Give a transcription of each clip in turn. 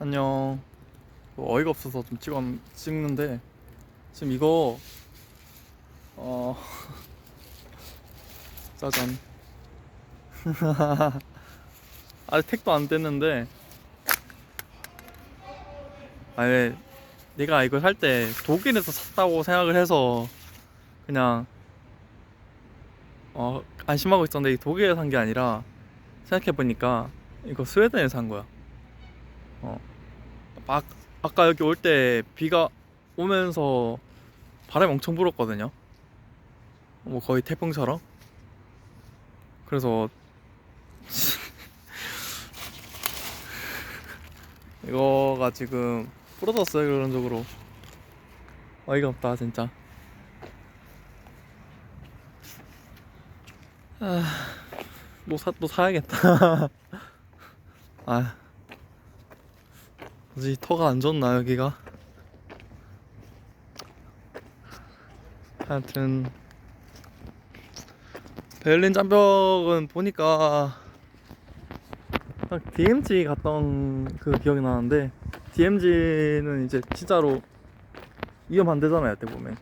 안녕. 뭐 어이가 없어서 좀 찍어 찍는데 지금 이거 어 짜잔. 아직 택도 안 됐는데 아예 내가 이걸 살 때 독일에서 샀다고 생각을 해서 그냥 어 안심하고 있었는데 이 독일에 산게 아니라 생각해 보니까 이거 스웨덴에서 산 거야. 어. 막 아까 여기 올 때 비가 오면서 바람이 엄청 불었거든요. 뭐 거의 태풍처럼. 그래서 이거가 지금 부러졌어요 결론적으로. 어이가 없다 진짜. 아, 또 사, 또 사야겠다. 아. 뭐지 터가 안 좋나 여기가? 하여튼 베를린 짬벽은 보니까 딱 DMZ 갔던 그 기억이 나는데 DMZ는 이제 진짜로 위험한데잖아요 어때 보면.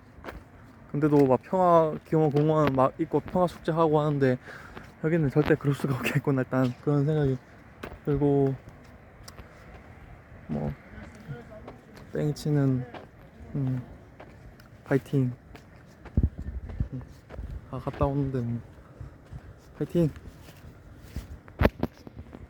근데도 막 평화 기원 공원 막 있고 평화 축제하고 하는데 여기는 절대 그럴 수가 없겠구나 일단 그런 생각이 들고 뭐 땡치는 음, 파이팅. 음, 아 갔다 오는데 뭐 파이팅